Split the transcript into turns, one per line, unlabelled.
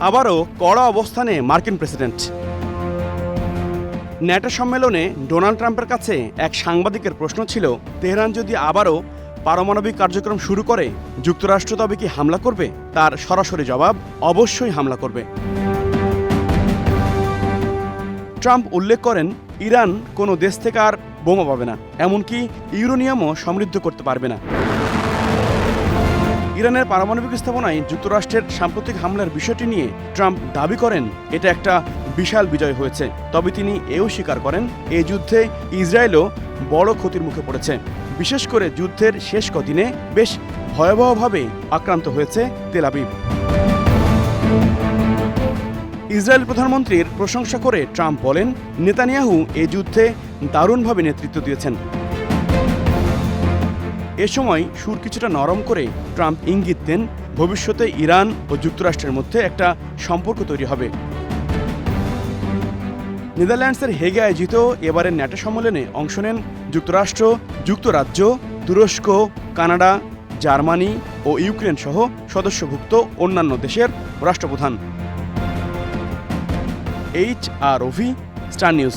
আবারও কড়া অবস্থানে মার্কিন প্রেসিডেন্ট। ন্যাটো সম্মেলনে ডোনাল্ড ট্রাম্পের কাছে এক সাংবাদিকের প্রশ্ন ছিল, তেহরান যদি আবারও পারমাণবিক কার্যক্রম শুরু করে, যুক্তরাষ্ট্র তবে কি হামলা করবে? তার সরাসরি জবাব, অবশ্যই হামলা করবে। ট্রাম্প উল্লেখ করেন, ইরান কোনো দেশ থেকে আর বোমা পাবে না, এমনকি ইউরোনিয়ামও সমৃদ্ধ করতে পারবে না। ইরানের পারমাণবিক স্থাপনায় যুক্তরাষ্ট্রের সাম্প্রতিক হামলার বিষয়টি নিয়ে ট্রাম্প দাবি করেন, এটা একটা বিশাল বিজয় হয়েছে। তবে তিনি এও স্বীকার করেন এই যুদ্ধে ইসরায়েলও বড় ক্ষতির মুখে পড়েছে। বিশেষ করে যুদ্ধের শেষ কদিনে বেশ ভয়াবহভাবে আক্রান্ত হয়েছে তেলাবিব ইসরায়েল প্রধানমন্ত্রীর প্রশংসা করে ট্রাম্প বলেন, নেতানিয়াহু এই যুদ্ধে দারুণভাবে নেতৃত্ব দিয়েছেন। এ সময় সুর কিছুটা নরম করে ট্রাম্প ইঙ্গিত দেন, ভবিষ্যতে ইরান ও যুক্তরাষ্ট্রের মধ্যে একটা সম্পর্ক তৈরি হবে। নেদারল্যান্ডসের হেগে আয়োজিত এবারের ন্যাটো সম্মেলনে অংশ নেন যুক্তরাষ্ট্র, যুক্তরাজ্য, তুরস্ক, কানাডা, জার্মানি ও ইউক্রেন সহ সদস্যভুক্ত অন্যান্য দেশের রাষ্ট্রপ্রধান। H R OV, star news.